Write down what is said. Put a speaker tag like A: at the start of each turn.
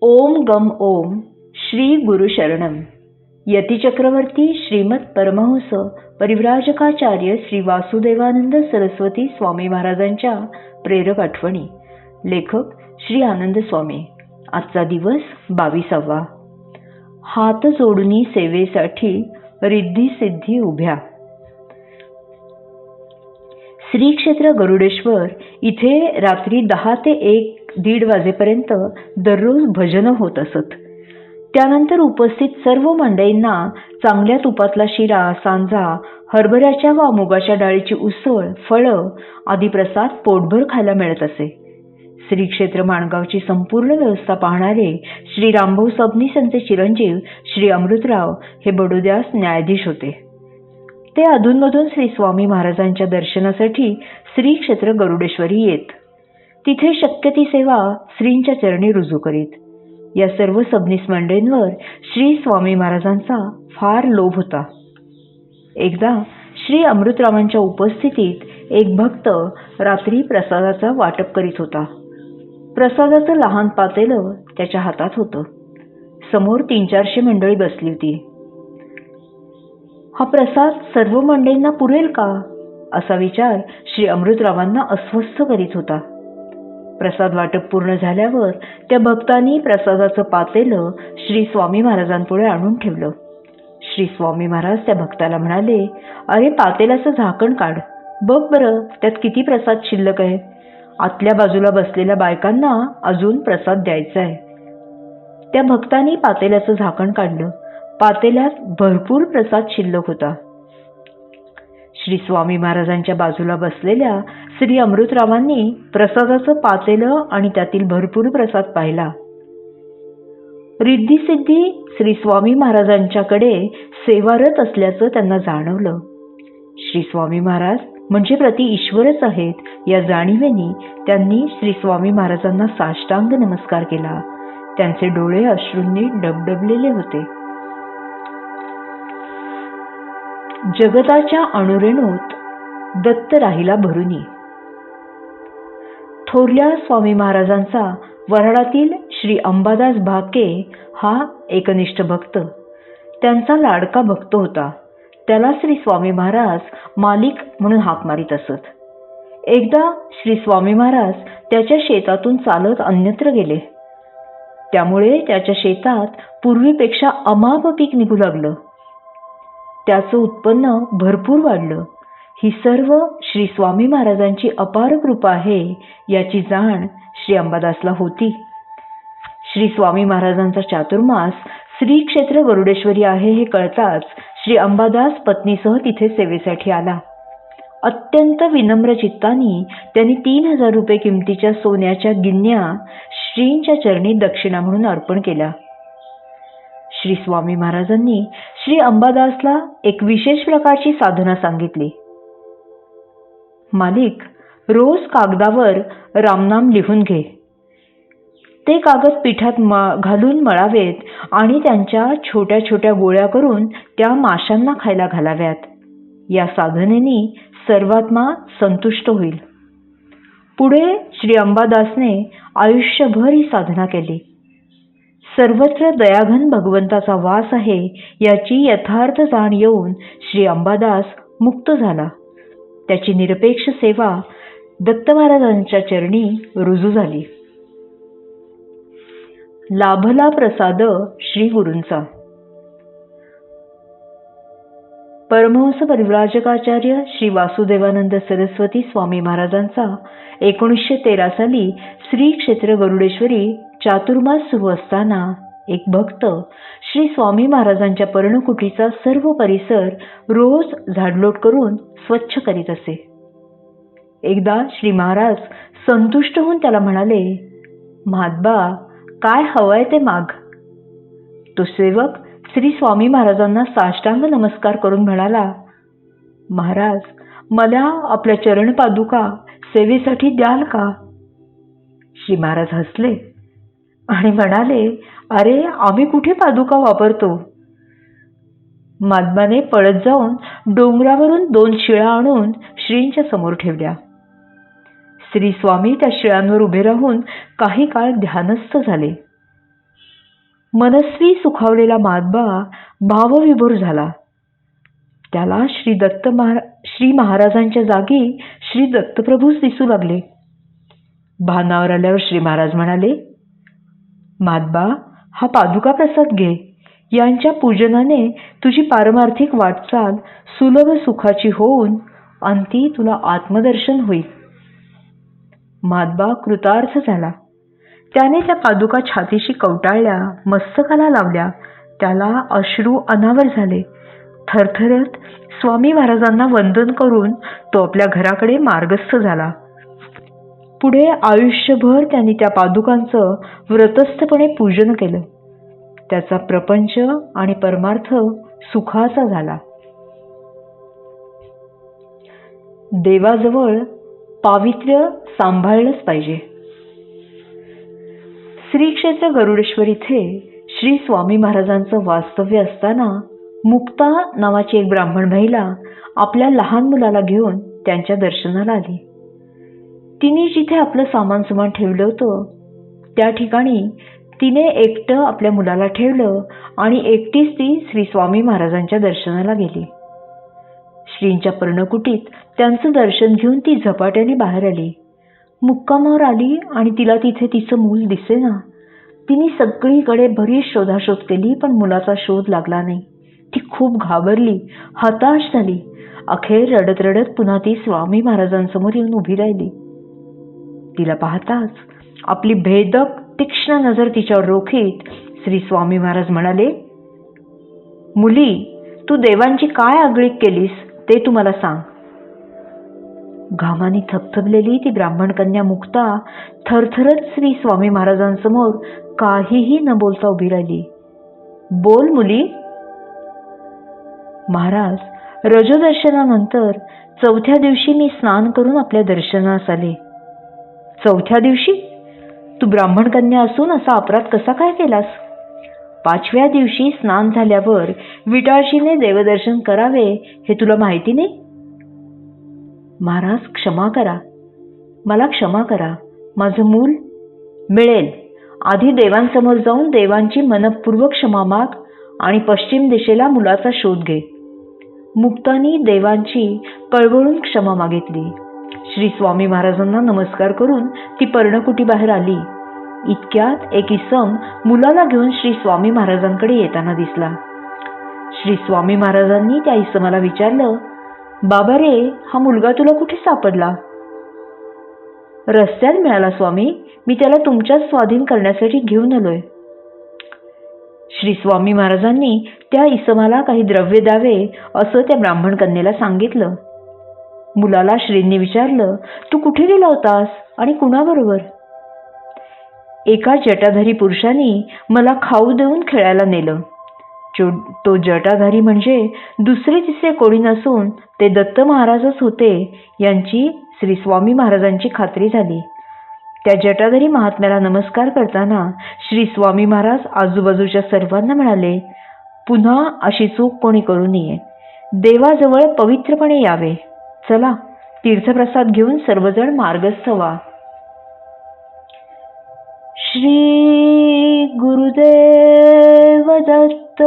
A: ओम गम ओम श्री गुरु शरणम यतिचक्रवर्ती श्रीमत परमहंस परिव्राजकाचार्य श्री वासुदेवानंद सरस्वती स्वामी महाराजांच्या प्रेरक आठवणी. लेखक श्री आनंद स्वामी. आजचा दिवस बावीसावा. हात जोडणी सेवेसाठी रिद्धी सिद्धी उभ्या. श्री क्षेत्र गरुडेश्वर इथे रात्री दहा ते एक दीड वाजेपर्यंत दररोज भजनं होत असत. त्यानंतर उपस्थित सर्व मंडईंना चांगल्या तुपातला शिरा सांजा हरभऱ्याच्या वा मुगाच्या डाळीची उसळ फळं आदी प्रसाद पोटभर खायला मिळत असे. श्री क्षेत्र माणगावची संपूर्ण व्यवस्था पाहणारे श्री रामभाऊ सबनीस यांचे चिरंजीव श्री अमृतराव हे बडोद्यास न्यायाधीश होते. ते अधूनमधून श्री स्वामी महाराजांच्या दर्शनासाठी श्री क्षेत्र गरुडेश्वरी येत. तिथे शक्य ती सेवा श्रींच्या चरणी रुजू करीत. या सर्व सबनीस मंडळींवर श्री स्वामी महाराजांचा फार लोभ होता. एकदा श्री अमृतरावांच्या उपस्थितीत एक भक्त रात्री प्रसादाचा वाटप करीत होता. प्रसादाचं लहान पातेलं त्याच्या हातात होतं. समोर तीन चारशे मंडळी बसली होती. हा प्रसाद सर्व मंडळींना पुरेल का? असा विचार श्री अमृतरावांना अस्वस्थ करीत होता. प्रसाद वाटप पूर्ण झाल्यावर त्या भक्तांनी प्रसादाचं पातेलं श्री स्वामी महाराजांपुढे आणून ठेवलं. श्री स्वामी महाराज त्या भक्ताला म्हणाले अरे पातेल्याचं झाकण काढ. बघ बरं त्यात किती प्रसाद शिल्लक आहे. आतल्या बाजूला बसलेल्या बायकांना अजून प्रसाद द्यायचा आहे. त्या भक्तांनी पातेल्याचं झाकण काढलं. पातेल्यात भरपूर प्रसाद शिल्लक होता. श्री स्वामी महाराजांच्या बाजूला बसलेल्या श्री अमृतरावांनी प्रसादाचं पाचेलं आणि त्यातील भरपूर प्रसाद पाहिला. रिद्धिसिद्धी श्री स्वामी महाराजांच्याकडे सेवारत असल्याचं त्यांना जाणवलं. श्री स्वामी महाराज म्हणजे प्रति ईश्वरच आहेत या जाणीवेनी त्यांनी श्री स्वामी महाराजांना साष्टांग नमस्कार केला. त्यांचे डोळे अश्रूंनी डबडबलेले होते. जगताच्या अणुरेणूत दत्त राहिला भरुनी. थोरल्या स्वामी महाराजांचा वराडातील श्री अंबादास भाके हा एकनिष्ठ भक्त. त्यांचा लाडका भक्त होता. त्याला श्री स्वामी महाराज मालिक म्हणून हाक मारित असत. एकदा श्री स्वामी महाराज त्याच्या शेतातून चालत अन्यत्र गेले. त्यामुळे त्याच्या शेतात पूर्वीपेक्षा अमाप पीक निघू लागलं. त्याचं उत्पन्न भरपूर वाढलं. ही सर्व श्री स्वामी महाराजांची अपार कृपा आहे याची जाण श्री अंबादासला होती. श्री स्वामी महाराजांचा चातुर्मास श्री क्षेत्र गरुडेश्वरी आहे हे कळताच श्री अंबादास पत्नीसह तिथे सेवेसाठी आला. अत्यंत विनम्र चित्तानी त्यांनी तीन हजार रुपये किमतीच्या सोन्याच्या गिन्या श्रींच्या चरणी दक्षिणा म्हणून अर्पण केल्या. श्री स्वामी महाराजांनी श्री अंबादासला एक विशेष प्रकारची साधना सांगितली. मालिक रोज कागदावर रामनाम लिहून घे. ते कागद पिठात घालून मळावेत आणि त्यांच्या छोट्या छोट्या गोळ्या करून त्या माशांना खायला घालाव्यात. या साधनेनी सर्वात्मा संतुष्ट होईल. पुढे श्री अंबादासने आयुष्यभर ही साधना केली. सर्वत्र दयाघन भगवंताचा वास आहे याची यथार्थ जाण येऊन श्री अंबादास मुक्त झाला. त्याची निरपेक्ष सेवा दत्त महाराजांच्या चरणी रुजू झाली. लाभला प्रसाद श्री गुरूंचा. परमहंस परिव्राजकाचार्य श्री वासुदेवानंद सरस्वती स्वामी महाराजांचा एकोणीसशे तेरा साली श्री क्षेत्र गरुडेश्वरी चातुर्मास सुरू असताना एक भक्त श्री स्वामी महाराजांच्या पर्णकुटीचा सर्व परिसर रोज झाडलोट करून स्वच्छ करीत असे. एकदा श्री महाराज संतुष्ट होऊन त्याला म्हणाले महात्बा काय हवंय ते माग. तो सेवक श्री स्वामी महाराजांना साष्टांग नमस्कार करून म्हणाला महाराज मला आपल्या चरण पादुका सेवेसाठी द्याल का? श्री महाराज हसले. आणि म्हणाले अरे आम्ही कुठे पादुका वापरतो? माधवाने पळत जाऊन डोंगरावरून दोन शिळा आणून श्रींच्या समोर ठेवल्या. श्री स्वामी त्या शिळांवर उभे राहून काही काळ ध्यानस्थ झाले. मनस्वी सुखावलेला माधबा भावविभोर झाला. त्याला श्री दत्त महारा श्री महाराजांच्या जागी श्री दत्तप्रभूच दिसू लागले. भानावर आल्यावर श्री महाराज म्हणाले माधबा हा पादुका प्रसाद घे. यांच्या पूजनाने तुझी पारमार्थिक वाटचाल सुलभ सुखाची होऊन अंती तुला आत्मदर्शन होईल. माधबा कृतार्थ झाला. त्याने त्या पादुका छातीशी कवटाळल्या मस्तकाला लावल्या. त्याला अश्रू अनावर झाले. थरथरत स्वामी महाराजांना वंदन करून तो आपल्या घराकडे मार्गस्थ झाला. पुढे आयुष्यभर त्यांनी त्या पादुकांचं व्रतस्थपणे पूजन केलं. त्याचा प्रपंच आणि परमार्थ सुखाचा झाला. देवाजवळ पावित्र्य सांभाळलंच पाहिजे. श्री क्षेत्र गरुडेश्वर इथे श्री स्वामी महाराजांचं वास्तव्य असताना मुक्ता नावाची एक ब्राह्मण महिला आपल्या लहान मुलाला घेऊन त्यांच्या दर्शनाला आली. तिने जिथे आपलं सामान सुमान ठेवलं होतं त्या ठिकाणी तिने एकटं आपल्या मुलाला ठेवलं आणि एकटीच ती श्री स्वामी महाराजांच्या दर्शनाला गेली. श्रींच्या पर्णकुटीत त्यांचं दर्शन घेऊन ती झपाट्याने बाहेर आली. मुक्कामावर आली आणि तिला तिथे तिचं मूल दिसेना. तिने सगळीकडे बरीच शोधाशोध केली पण मुलाचा शोध लागला नाही. ती खूप घाबरली हताश झाली. अखेर रडत रडत पुन्हा ती स्वामी महाराजांसमोर येऊन उभी राहिली. तिला पाहताच आपली भेदक तीक्ष्ण नजर तिच्यावर रोखीत श्री स्वामी महाराज म्हणाले मुली तू देवांची काय आगळीक केलीस ते तू मला सांग. घामाने थपथपलेली ती ब्राह्मण कन्या मुक्ता थरथरत श्री स्वामी महाराजांसमोर काहीही न बोलता उभी राहिली. बोल मुली. महाराज रजोदर्शनानंतर चौथ्या दिवशी मी स्नान करून आपल्या दर्शनास आले. चौथ्या दिवशी? तू ब्राह्मण कन्या असून असा अपराध कसा काय केलास? पाचव्या दिवशी स्नान झाल्यावर विटाळशीने देवदर्शन करावे हे तुला माहिती नाही? महाराज क्षमा करा. मला क्षमा करा. माझं मूल मिळेल. आधी देवांसमोर जाऊन देवांची मनपूर्वक क्षमा माग आणि पश्चिम दिशेला मुलाचा शोध घे. मुक्तानी देवांची कळवळून क्षमा मागितली. श्री स्वामी महाराजांना नमस्कार करून ती पर्णकुटी बाहेर आली. इतक्यात एक इसम मुलाला घेऊन श्री स्वामी महाराजांकडे येताना दिसला. श्री स्वामी महाराजांनी त्या इसमाला विचारलं बाबा रे हा मुलगा तुला कुठे सापडला? रस्त्यात मिळाला स्वामी मी त्याला तुमच्याच स्वाधीन करण्यासाठी घेऊन आलोय. श्री स्वामी महाराजांनी त्या इसमाला काही द्रव्य द्यावे असं त्या ब्राह्मण कन्येला सांगितलं. मुलाला श्रींनी विचारलं तू कुठे गेला होतास आणि कुणाबरोबर? एका जटाधारी पुरुषाने मला खाऊ देऊन खेळायला नेलं. जो तो जटाधारी म्हणजे दुसरे तिसरे कोणी नसून ते दत्त महाराजच होते यांची श्री स्वामी महाराजांची खात्री झाली. त्या जटाधारी महात्म्याला नमस्कार करताना श्री स्वामी महाराज आजूबाजूच्या सर्वांना म्हणाले पुन्हा अशी चूक कोणी करू नये. देवाजवळ पवित्रपणे यावे. चला तीर्थप्रसाद घेऊन सर्वजण मार्गस्थ व्हा श्री गुरुदेव दत्त.